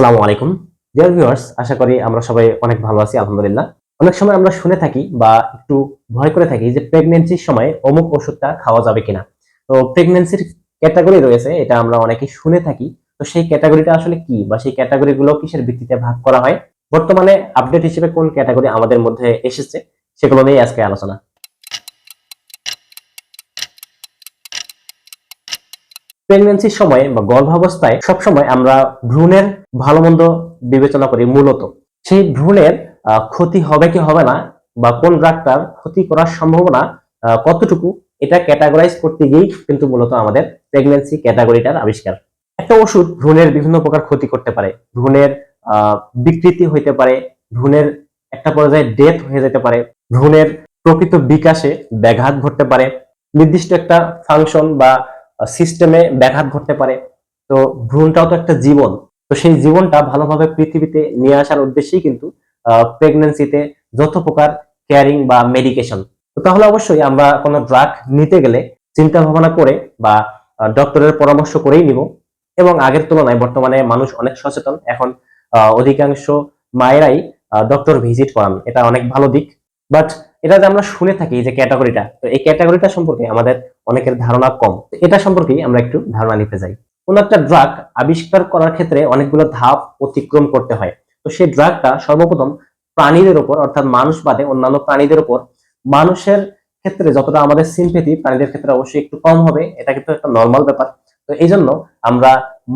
আসসালামু আলাইকুম। Dear viewers আশা করি আমরা সবাই অনেক ভালো আছি, আলহামদুলিল্লাহ। অনেক সময় আমরা শুনে থাকি বা একটু ভয় করে থাকি যে প্রেগনেন্সির সময় অমুক ওষুধটা খাওয়া যাবে কিনা। তো প্রেগনেন্সির ক্যাটাগরি রয়েছে, এটা আমরা অনেকে শুনে থাকি। তো সেই ক্যাটাগরিটা আসলে কি বা সেই ক্যাটাগরি গুলো কিসের ভিত্তিতে ভাগ করা হয়? বর্তমানে আপডেট হিসেবে কোন ক্যাটাগরি আমাদের মধ্যে এসেছে, সেগুলো নিয়ে আজকে আলোচনা। প্রেগনেন্সির সময় বা গর্ভাবস্থায় সবসময় আমরা ভ্রূণের ভালো মন্দ বিবেচনা করি মূলত। সেই ভ্রূণের ক্ষতি হবে কি হবে না বা কোন ড্রাগটার ক্ষতি করার সম্ভাবনা কতটুকু এটা ক্যাটাগরাইজ করতে গিয়েই কিন্তু মূলত আমাদের প্রেগনেন্সি ক্যাটাগরিটার আবিষ্কার। একটা ওষুধ ভ্রূণের বিভিন্ন প্রকার ক্ষতি করতে পারে। ভ্রূণের বিকৃতি হইতে পারে, ভ্রূণের একটা পর্যায়ে ডেথ হয়ে যেতে পারে, ভ্রূণের প্রকৃত বিকাশে ব্যাঘাত ঘটতে পারে। নির্দিষ্ট একটা ফাংশন বা সিস্টেমে ব্যাঘাত ঘটতে পারে। তো ভ্রূণটাও তো একটা জীবন। তো সেই জীবনটা ভালোভাবে পৃথিবীতে নিয়ে আসার উদ্দেশ্যেই কিন্তু প্রেগনেন্সিতে যত প্রকার কেয়ারিং বা মেডিকেশন তো তাহলে অবশ্যই আমরা কোনো ড্রাগ নিতে গেলে চিন্তা ভাবনা করে বা ডক্টরের পরামর্শ করেই নিব। এবং আগের তুলনায় বর্তমানে মানুষ অনেক সচেতন। এখন অধিকাংশ মায়েরাই ডক্টর ভিজিট করান। এটা অনেক ভালো দিক। বাট এটা যে আমরা শুনে থাকি যে ক্যাটাগরিটা, তো এই ক্যাটাগরিটা সম্পর্কে আমাদের অনেকের ধারণা কম। এটা সম্পর্কে আমরা একটু ধারণা নিতে যাই কোন একটা ড্রাগ আবিষ্কার করার ক্ষেত্রে অনেকগুলো ধাপ অতিক্রম করতে হয়। তো সেই ড্রাগটা সর্বপ্রথম প্রাণীদের উপর, অর্থাৎ মানুষ বাদে অন্যান্য প্রাণীদের উপর, মানুষের ক্ষেত্রে যতটা আমাদের সিম্পেথি প্রাণীদের ক্ষেত্রে অবশ্যই একটু কম হবে, এটা কিন্তু একটা নর্মাল ব্যাপার। তো এই জন্য আমরা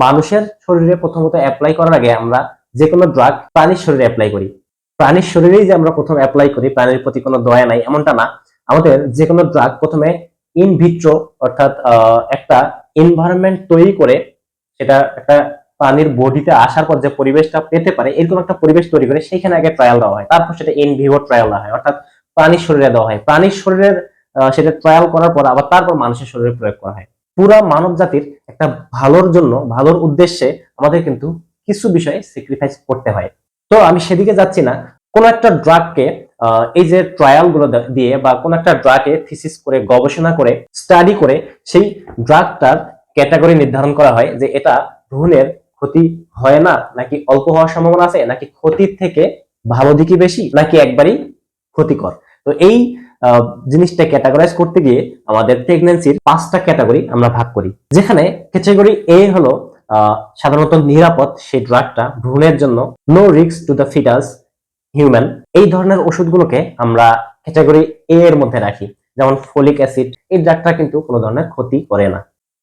মানুষের শরীরে প্রথমত অ্যাপ্লাই করার আগে আমরা যে কোনো ড্রাগ প্রাণীর শরীরে অ্যাপ্লাই করি। প্রাণীর শরীরেই যে আমরা প্রথম অ্যাপ্লাই করি, প্রাণীর প্রতি কোনো দয়া নাই, এমনটা না। আমাদের যে কোনো ড্রাগ প্রথমে ইন ভিট্রো অর্থাৎ একটা এনভায়রনমেন্ট তৈরি করে সেটা একটা প্রাণীর বডিতে আসার পর যে পরিবেশটা পেতে পারে, এরকম একটা পরিবেশ তৈরি করে সেখানে আগে ট্রায়াল দেওয়া হয়। তারপর সেটা ইন ভিভো ট্রায়াল দেওয়া হয়, অর্থাৎ প্রাণীর শরীরে দেওয়া হয়। প্রাণীর শরীরের সেটা ট্রায়াল করার পর আবার তারপর মানুষের শরীরে প্রয়োগ করা হয়। পুরা মানব জাতির একটা ভালোর জন্য, ভালোর উদ্দেশ্যে আমাদের কিন্তু কিছু বিষয়ে স্যাক্রিফাইস করতে হয়। তো আমি সেদিকে যাচ্ছি না। কোন একটা ড্রাগকে এই যে ট্রায়ালগুলো দিয়ে বা কোন একটা ড্রাগে থিসিস করে, গবেষণা করে স্টাডি করে, সেই ড্রাগটার ক্যাটাগরি নির্ধারণ করা হয় যে এটা ভ্রূণের ক্ষতি হয় না, নাকি অল্প হওয়ার সম্ভাবনা আছে, নাকি ক্ষতির থেকে ভালো দিকই বেশি, নাকি একবারই ক্ষতিকর। তো এই জিনিসটা ক্যাটাগরাইজ করতে গিয়ে আমাদের প্রেগনেন্সির পাঁচটা ক্যাটাগরি আমরা ভাগ করি। যেখানে ক্যাটাগরি এ হলো সাধারণত নিরাপদ সেই ড্রাগটা ভ্রূণের জন্য no risk to the foetus human এই ধরনের ওষুধগুলোকে আমরা ক্যাটাগরি এ এর মধ্যে রাখি, যেমন ফলিক অ্যাসিড এই ড্রাগটা কিন্তু কোনো ধরনের ক্ষতি করে না।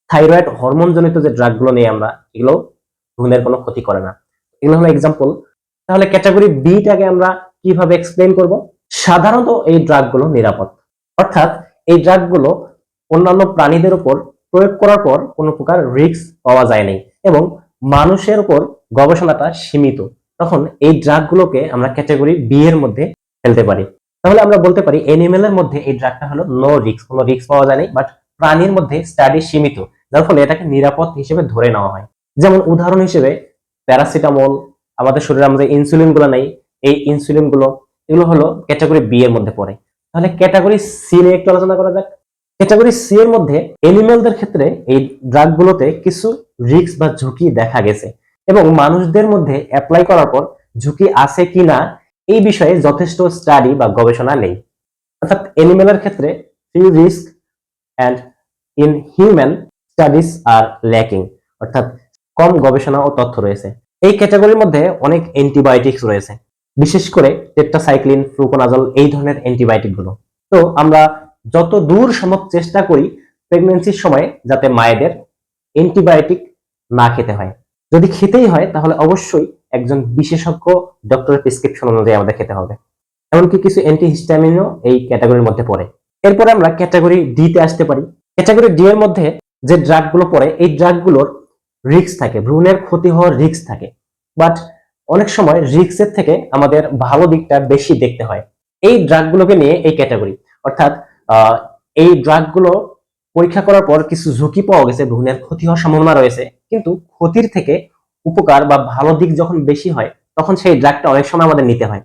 থাইরয়েড হরমোন জনিত যে ড্রাগগুলো নিয়ে আমরা, এগুলো ভ্রূণের কোনো ক্ষতি করে না। এগুলো হলো এক্সাম্পল তাহলে ক্যাটাগরি বিটাকে আমরা কীভাবে এক্সপ্লেন করব? সাধারণত এই ড্রাগগুলো নিরাপদ। অর্থাৎ এই ড্রাগগুলো অন্যান্য প্রাণীদের উপর প্রয়োগ করার পর কোনো প্রকার রিস্ক পাওয়া যায় নাই। এবং মানুষের উপর গবেষণাটা সীমিত। তখন এই ড্রাগগুলোকে আমরা ক্যাটাগরি বি এর মধ্যে ফেলতে পারি। তাহলে আমরা বলতে পারি এনিমেল এর মধ্যে এই ড্রাগটা হলো নো রিস্ক কোনো রিস্ক পাওয়া যায়নি বাট প্রাণীর মধ্যে স্টাডি সীমিত, যার ফলে এটাকে নিরাপদ হিসেবে ধরে নেওয়া হয়। যেমন উদাহরণ হিসেবে প্যারাসিটামল আমাদের শরীরে আমাদের ইনসুলিনগুলো নেই, এই ইনসুলিনগুলো, এগুলো হলো ক্যাটাগরি বি এর মধ্যে পড়ে। তাহলে ক্যাটাগরি সি নিয়ে একটু আলোচনা করা যাক। ক্যাটাগরি সি এর মধ্যে এনিমেলদের ক্ষেত্রে এই ড্রাগগুলোতে কিছু রিস্ক বা ঝুঁকি দেখা গেছে। এবং মানুষদের মধ্যে অ্যাপ্লাই করার পর ঝুঁকি আছে কি না, এই বিষয়ে যথেষ্ট স্টাডি বা গবেষণা নেই। অর্থাৎ এনিমেলের ক্ষেত্রে few risk and in human studies are lacking অর্থাৎ কম গবেষণা ও তথ্য রয়েছে। এই ক্যাটাগরির মধ্যে অনেক অ্যান্টিবায়োটিক্স রয়েছে। বিশেষ করে টেট্রাসাইক্লিন ফ্লুকোনাজল এই ধরনের অ্যান্টিবায়োটিকগুলো। তো আমরা যত দূর সম্ভব চেষ্টা করি প্রেগনেন্সির সময় যাতে মায়েদের অ্যান্টিবায়োটিক না খেতে হয়। যদি খেতেই হয়, তাহলে অবশ্যই একজন বিশেষজ্ঞ ডক্টরের প্রেসক্রিপশন অনুযায়ী আমাদের খেতে হবে। এমনকি কিছু অ্যান্টিহিস্টামিনও এই ক্যাটাগরির মধ্যে পড়ে। এরপরে আমরা ক্যাটাগরি ডি তে আসতে পারি। ক্যাটাগরি ডি এর মধ্যে যে ড্রাগগুলো পড়ে, এই ড্রাগগুলোর রিস্ক থাকে, ভ্রূণের ক্ষতি হওয়ার রিস্ক থাকে। বাট অনেক সময় রিস্কের থেকে আমাদের ভালো দিকটা বেশি দেখতে হয়। এই ড্রাগগুলোকে নিয়ে এই ক্যাটাগরি অর্থাৎ এই ড্রাগগুলো পরীক্ষা করার পর কিছু ঝুঁকি পাওয়া গেছে, ভ্রূণের ক্ষতি হওয়ার সম্ভাবনা রয়েছে। কিন্তু ক্ষতির থেকে উপকার বা ভালো দিক যখন বেশি হয়, তখন সেই ড্রাগটা অনেক সময় আমাদের নিতে হয়।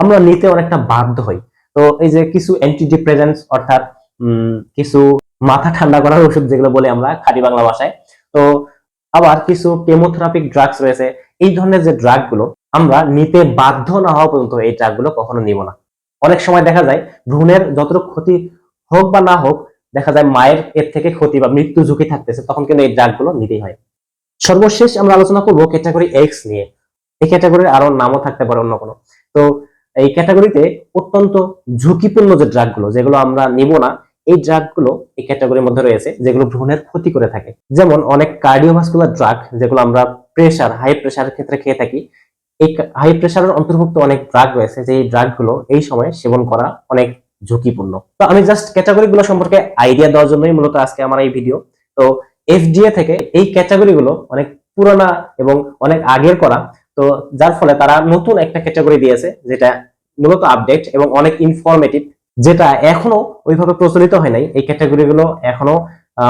আমরা নিতে অনেকটা বাধ্য হই। তো এই যে কিছু অ্যান্টিডিপ্রেজেন্টস অর্থাৎ কিছু মাথা ঠান্ডা করার ওষুধ যেগুলো বলে আমরা খাঁটি বাংলা ভাষায়, তো আবার কিছু কেমোথেরাপিক ড্রাগস রয়েছে। এই ধরনের যে ড্রাগগুলো আমরা নিতে বাধ্য না হওয়া পর্যন্ত এই ড্রাগগুলো কখনো নিব না। অনেক সময় দেখা যায়, ভ্রূণের যতটুকু ক্ষতি হোক বা না হোক দেখা যায় মায়ের এর থেকে ক্ষতি বা মৃত্যু ঝুঁকি থাকতেছে, তখন কিন্তু এই ড্রাগগুলো নিতেই হয়। সর্বশেষ আমরা আলোচনা করব ক্যাটাগরি এক্স নিয়ে। এই ক্যাটাগরির আরও নামও থাকতে পারে অন্য কোনো। তো এই ক্যাটাগরিতে অত্যন্ত ঝুঁকিপূর্ণ যে ড্রাগগুলো যেগুলো আমরা নিব না, এই ড্রাগগুলো এই ক্যাটাগরির মধ্যে রয়েছে, যেগুলো ভ্রূণের ক্ষতি করে থাকে। যেমন অনেক কার্ডিওভাস্কুলার ড্রাগ যেগুলো আমরা প্রেসার হাই প্রেসারের ক্ষেত্রে খেয়ে থাকি, এই হাই প্রেসারের অন্তর্ভুক্ত অনেক ড্রাগ রয়েছে, যে এই ড্রাগগুলো এই সময় সেবন করা অনেক ঝুঁকিপূর্ণ। তো আমি জাস্ট ক্যাটাগরিগুলো সম্পর্কে আইডিয়া দেওয়ার জন্যই মূলত আজকে আমার এই ভিডিও তো এফডিএ থেকে এই ক্যাটাগরিগুলো অনেক পুরানা এবং অনেক আগের করা। তো যার ফলে তারা নতুন একটা ক্যাটাগরি দিয়েছে, যেটা মূলত আপডেট এবং অনেক ইনফরমেটিভ যেটা এখনও ওইভাবে প্রচলিত হয় নাই। এই ক্যাটাগরিগুলো এখনও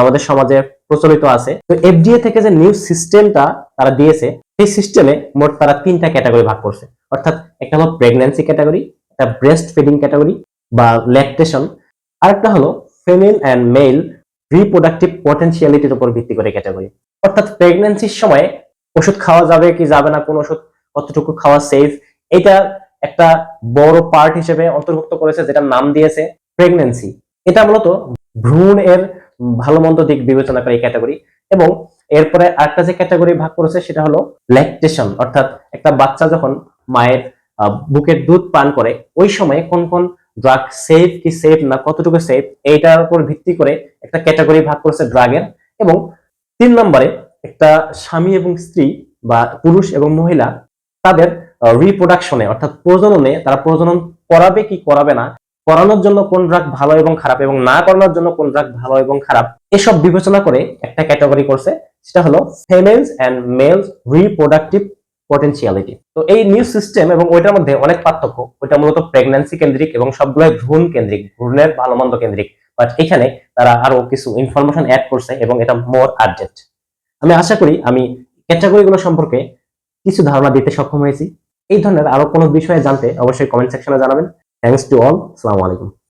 আমাদের সমাজে প্রচলিত আছে। তো এফডিএ থেকে যে নিউ সিস্টেমটা তারা দিয়েছে, সেই সিস্টেমে মোট তারা তিনটা ক্যাটাগরি ভাগ করছে। অর্থাৎ একটা হলো প্রেগন্যান্সি ক্যাটাগরি একটা ব্রেস্ট ফিডিং ক্যাটাগরি বা ল্যাকটেশন আরেকটা হলো ফিমেল অ্যান্ড মেল রিপ্রোডাক্টিভ পটেনশিয়ালিটির উপর ভিত্তি করে ক্যাটাগরি অর্থাৎ প্রেগন্যান্সির সময় ওষুধ খাওয়া যাবে কি যাবে না, কোন ওষুধ কতটুকু খাওয়া সেফ এটা একটা বড় পার্ট হিসেবে অন্তর্ভুক্ত করেছে যেটা নাম দিয়েছে প্রেগন্যান্সি এটা মূলত ভ্রূণ এর ভালো মন্দ দিক বিবেচনা করে এই ক্যাটাগরি এবং এরপরে আরেকটা যে ক্যাটাগরি ভাগ করেছে, সেটা হলো ল্যাকটেশন অর্থাৎ একটা বাচ্চা যখন মায়ের বুকের দুধ পান করে, ওই সময় কোন কোন ড্রাগ সেফ কি সেফ না, কতটুকু সেফ এইটার উপর ভিত্তি করে একটা ক্যাটাগরি ভাগ করেছে ড্রাগের এবং তিন নম্বরে একটা স্বামী এবং স্ত্রী বা পুরুষ এবং মহিলা, তাদের রিপ্রোডাকশনে অর্থাৎ প্রজননে তারা প্রজনন করাবে কি করাবে না, করানোর জন্য কোন ড্রাগ ভালো এবং খারাপ এবং না করানোর জন্য কোন ড্রাগ ভালো এবং খারাপ, এসব বিবেচনা করে একটা ক্যাটাগরি করছে, সেটা হলো females and males reproductive potentiality তো এই নিউ সিস্টেম এবং ওইটার মধ্যে অনেক পার্থক্য। ওইটা মূলত প্রেগন্যান্সি কেন্দ্রিক এবং সবগুলোই ভ্রূণ কেন্দ্রিক, ভ্রূণের ভালো মন্দ কেন্দ্রিক। বাট এখানে তারা আরও কিছু ইনফরমেশন অ্যাড করছে এবং এটা মোর আর্জেন্ট আমি আশা করি আমি ক্যাটাগরিগুলো সম্পর্কে কিছু ধারণা দিতে সক্ষম হয়েছি। এই ধরনের আরও কোনো বিষয়ে জানতে অবশ্যই কমেন্ট সেকশনে জানাবেন। থ্যাংকস টু অল আসসালামু আলাইকুম